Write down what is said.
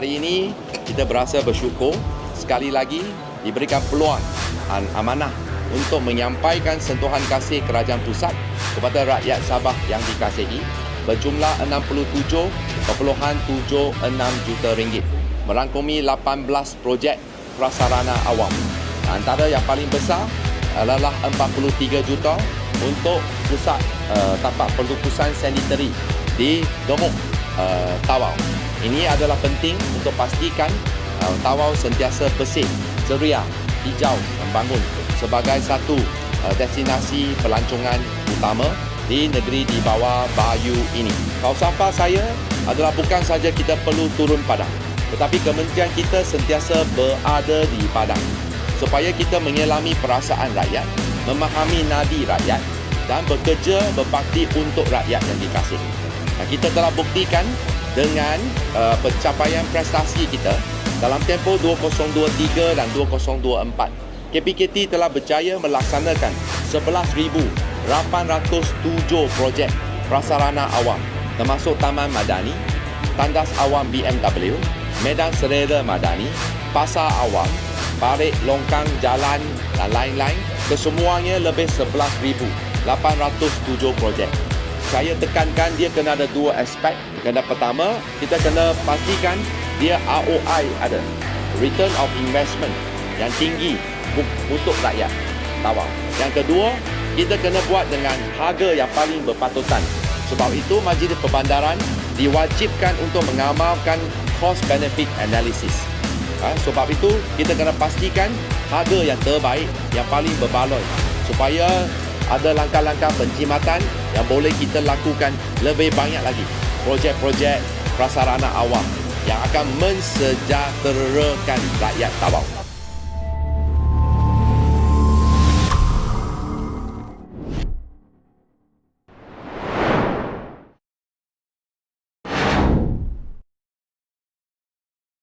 hari ini kita berasa bersyukur sekali lagi diberikan peluang dan amanah untuk menyampaikan sentuhan kasih kerajaan pusat kepada rakyat Sabah yang dikasihi berjumlah 67.76 juta ringgit merangkumi 18 projek prasarana awam. Antara yang paling besar adalah 43 juta untuk pusat uh, tapak perlukusan sanitary di Domok uh, Tawau. Ini adalah penting untuk pastikan uh, Tawau sentiasa bersih, ceria, hijau membangun sebagai satu uh, destinasi pelancongan utama di negeri di bawah Bayu ini. Falsafah saya adalah bukan saja kita perlu turun padang, tetapi kementerian kita sentiasa berada di padang supaya kita menyelami perasaan rakyat, memahami nadi rakyat dan bekerja berbakti untuk rakyat yang dikasihi. Kita telah buktikan dengan uh, pencapaian prestasi kita dalam tempoh 2023 dan 2024. KPKT telah berjaya melaksanakan 11,807 projek prasarana awam termasuk Taman Madani, Tandas Awam BMW, Medan Sereda Madani, Pasar Awam, Parit Longkang Jalan dan lain-lain kesemuanya lebih 11,807 projek. Saya tekankan dia kena ada dua aspek. Kena pertama, kita kena pastikan dia ROI ada. Return of Investment yang tinggi untuk rakyat tawau. Yang kedua, kita kena buat dengan harga yang paling berpatutan. Sebab itu Majlis Perbandaran diwajibkan untuk mengamalkan cost benefit analysis. Ha, sebab itu kita kena pastikan harga yang terbaik, yang paling berbaloi supaya ada langkah-langkah penjimatan yang boleh kita lakukan lebih banyak lagi. Projek-projek prasarana awam yang akan mensejahterakan rakyat Tawau.